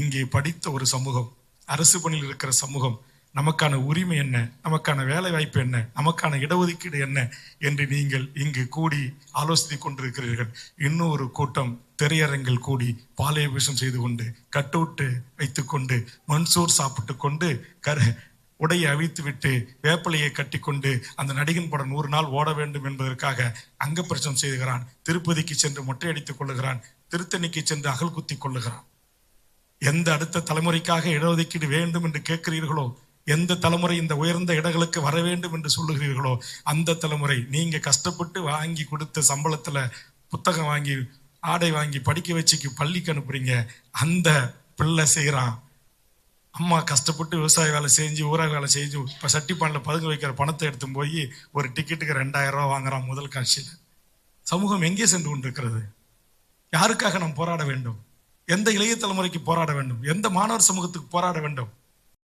இங்கே படித்த ஒரு சமூகம் அரசு பணியில் இருக்கிற சமூகம் நமக்கான உரிமை என்ன? நமக்கான வேலை வாய்ப்பு என்ன? நமக்கான இடஒதுக்கீடு என்ன? என்று நீங்கள் இங்கு கூடி ஆலோசித்து கொண்டிருக்கிறீர்கள். இன்னொரு கூட்டம் திரையரங்கில் கூடி பாலையபிஷம் செய்து கொண்டு கட்டவுட்டு வைத்துக்கொண்டு மன்சூர் சாப்பிட்டு கொண்டு கரு உடையை அவித்து விட்டு வேப்பிலையை கட்டிக்கொண்டு அந்த நடிகன் படம் நூறு நாள் ஓட வேண்டும் என்பதற்காக அங்க பிரச்சனை செய்கிறான் திருப்பதிக்கு சென்று மொட்டையடித்துக் கொள்ளுகிறான். திருத்தணிக்கு சென்று அகல் குத்திக் கொள்ளுகிறான். எந்த அடுத்த தலைமுறைக்காக இடஒதுக்கீடு வேண்டும் என்று கேட்கிறீர்களோ எந்த தலைமுறை இந்த உயர்ந்த இடங்களுக்கு வர வேண்டும் என்று சொல்லுகிறீர்களோ அந்த தலைமுறை நீங்க கஷ்டப்பட்டு வாங்கி கொடுத்த சம்பளத்துல புத்தகம் வாங்கி ஆடை வாங்கி படிக்க வச்சுக்கு பள்ளிக்கு அனுப்புறீங்க அந்த பிள்ளை செய்கிறான் அம்மா கஷ்டப்பட்டு விவசாய வேலை செஞ்சு ஊராக வேலை செஞ்சு இப்போ சட்டிப்பானில் பதுங்க வைக்கிற பணத்தை எடுத்து போய் ஒரு டிக்கெட்டுக்கு ரெண்டாயிரம் ரூபா வாங்குறான் முதல் காட்சியில். சமூகம் எங்கே சென்று கொண்டிருக்கிறது? யாருக்காக நாம் போராட வேண்டும்? எந்த இளைய தலைமுறைக்கு போராட வேண்டும்? எந்த மாணவர் சமூகத்துக்கு போராட வேண்டும்?